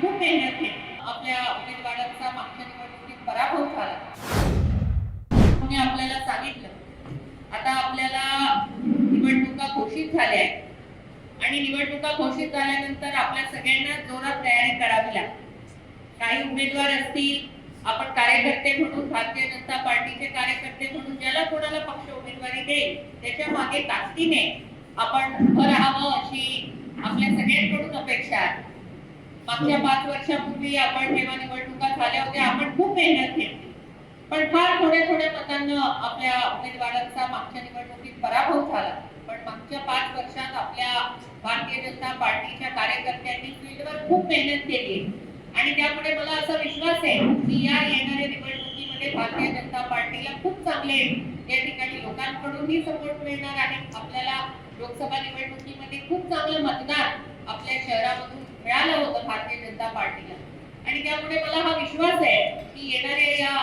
खूप मेहनत केली आपल्या उमेदवारांचा मागच्या निवडणुकीत पराभव झाला. तुम्ही आपल्याला सांगितलं? आता आपल्याला निवडणुका घोषित झाल्या आहेत. आणि निवडणुका घोषित झाल्यानंतर आपल्या सगळ्यांना जोरात तयारी करावी लागते. काही उमेदवार असतील आपण कार्यकर्ते म्हणून भारतीय जनता पार्टीचे कार्यकर्ते म्हणून ज्याला कोणाला पक्ष उमेदवारी देईल त्याच्यामागे ताकदीने आपण उभं राहावं अशी आपल्या सगळ्यांकडून अपेक्षा आहे. मागच्या पाच वर्षापूर्वी आपण जेव्हा निवडणुका झाल्या होत्या आपण खूप मेहनत घेतली. पण फार थोड्या थोड्या मतांना आपल्या उमेदवारांचा मागच्या निवडणुकीत पराभव झाला. पण मागच्या पाच वर्षात आपल्या भारतीय जनता पार्टीच्या कार्यकर्त्यांनी फील्डवर खूप मेहनत केली. आणि त्यामुळे मला असा विश्वास आहे की या येणाऱ्या निवडणुकीमध्ये भारतीय जनता पार्टीला खूप चांगले या ठिकाणी लोकांकडूनही सपोर्ट मिळणार आहे आपल्याला लोकसभा निवडणुकीमध्ये खूप चांगलं मतदान आपल्या शहरामधून मिळालं होतं भारतीय जनता पार्टीला. आणि त्यामुळे मला हा विश्वास आहे की येणाऱ्या या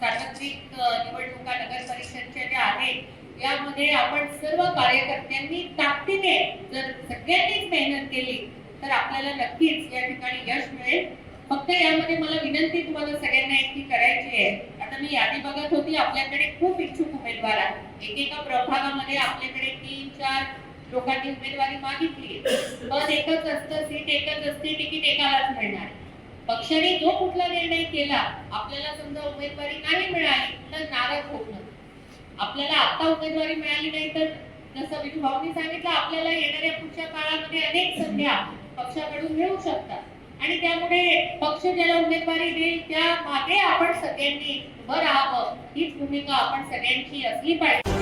सार्वत्रिक निवडणुका नगर परिषदच्या ज्या आहेत यामध्ये आपण सर्व कार्यकर्त्यांनी ताकदीने जर सगळ्यांनीच मेहनत केली तर आपल्याला नक्कीच या ठिकाणी यश मिळेल. फक्त यामध्ये मला विनंती तुम्हाला सगळ्यांना एक करायची आहे. आता मी यादी बघत होती आपल्याकडे खूप इच्छुक उमेदवार आहेत. एकेका प्रभागामध्ये आपल्याकडे तीन चार लोकांनी उमेदवारी मागितली बस एकच असतं सीट एकच असते तिकीट एकालाच मिळणार पक्षाने जो कुठला निर्णय केला आपल्याला समजा उमेदवारी नाही मिळाली तर नाराज होत आपल्याला आता उमेदवारी मिळाली नाही तर जसं विभावनी सांगितलं आपल्याला येणाऱ्या पुढच्या काळामध्ये अनेक संध्या पक्षाकडून मिळू शकतात. आणि त्यामुळे पक्ष ज्याला उमेदवारी देईल त्या मागे आपण सगळ्यांनी उभं राहावं. हीच भूमिका आपण सगळ्यांची असली पाहिजे.